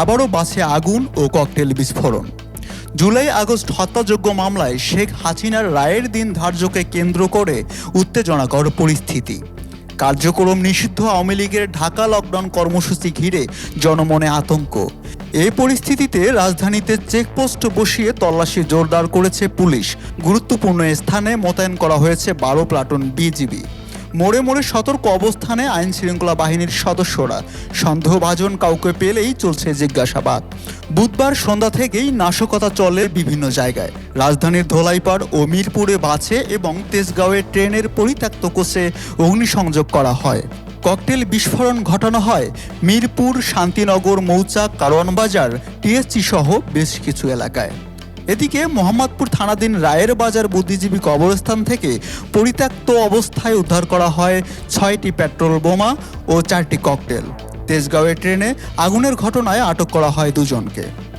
আবারও বাসে আগুন ও ককটেল বিস্ফোরণ। জুলাই আগস্ট হত্যাযোগ্য মামলায় শেখ হাসিনার রায়ের দিন ধার্যকে কেন্দ্র করে উত্তেজনাকর পরিস্থিতি। কার্যক্রম নিষিদ্ধ আওয়ামী লীগের ঢাকা লকডাউন কর্মসূচি ঘিরে জনমনে আতঙ্ক। এই পরিস্থিতিতে রাজধানীতে চেকপোস্ট বসিয়ে তল্লাশি জোরদার করেছে পুলিশ। গুরুত্বপূর্ণ স্থানে মোতায়েন করা হয়েছে বারো প্লাটুন বিজিবি। মোড়ে মোড়ে সতর্ক অবস্থানে আইন শৃঙ্খলা বাহিনীর সদস্যরা। সন্দেহভাজন কাউকে পেলেই চলছে জিজ্ঞাসাবাদ। বুধবার সন্ধ্যা থেকেই নাশকতা চলে বিভিন্ন জায়গায়। রাজধানীর ধোলাইপাড় ও মিরপুরে বাছে এবং তেজগাঁওয়ে ট্রেনের পরিত্যক্ত কোষে অগ্নিসংযোগ করা হয়। ককটেল বিস্ফোরণ ঘটানো হয় মিরপুর, শান্তিনগর, মৌচাক কারওয়ানবাজার টিএসসি সহ বেশ কিছু এলাকায়। এদিকে মোহাম্মদপুর থানাধীন রায়ের বাজার বুদ্ধিজীবী কবরস্থান থেকে পরিত্যক্ত অবস্থায় উদ্ধার করা হয় ছয়টি পেট্রোল বোমা ও চারটি ককটেল। তেজগাঁওয়ের ট্রেনে আগুনের ঘটনায় আটক করা হয় দুজনকে।